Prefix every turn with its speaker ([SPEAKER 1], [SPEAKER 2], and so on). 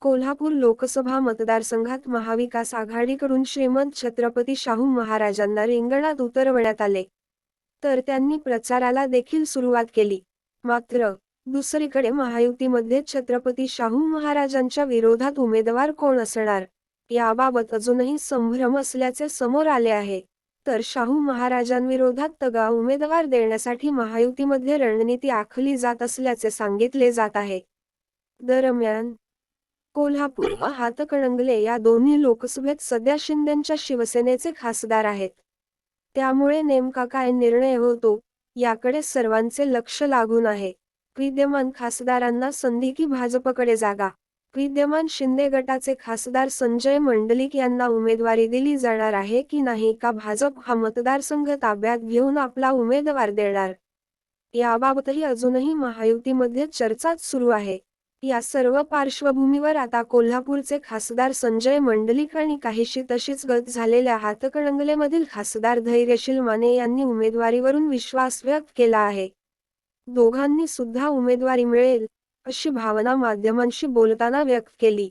[SPEAKER 1] कोल्हापूर लोकसभा मतदारसंघात महाविकास आघाडीकडून श्रीमंत छत्रपती शाहू महाराजांना रिंगणात उतरवण्यात आले. तर त्यांनी प्रचाराला देखील सुरुवात केली. मात्र दुसरीकडे महायुतीमध्ये छत्रपती शाहू महाराजांच्या विरोधात उमेदवार कोण असणार? याबाबत अजूनही संभ्रम असल्याचे समोर आले आहे. तर शाहू महाराजांविरोधात तगा उमेदवार देण्यासाठी महायुतीमध्ये रणनीती आखली जात असल्याचे सांगितले जात आहे. दरम्यान कोल्हापूर व हातकणंगले या दोन्ही लोकसभेत सध्या शिंदेच्या शिवसेनेचे खासदार आहेत. त्यामुळे नेमका काय निर्णय होतो याकडे सर्वांचे लक्ष लागून आहे. विद्यमान खासदारांना संधी की भाजपकडे जागा? विद्यमान शिंदे गटाचे खासदार संजय मंडलिक यांना उमेदवारी दिली जाणार आहे की नाही का भाजप हा मतदारसंघ ताब्यात घेऊन आपला उमेदवार देणार? याबाबतही अजूनही महायुतीमध्ये चर्चाच सुरू आहे. या सर्व पार्श्वभूमीवर आता कोल्हापूरचे खासदार संजय मंडलिक आणि काहीशी तशीच गत झालेल्या हातकणंगलेमधील खासदार धैर्यशील माने यांनी उमेदवारीवरून विश्वास व्यक्त केला आहे. दोघांनी सुद्धा उमेदवारी मिळेल अशी भावना माध्यमांशी बोलताना व्यक्त केली.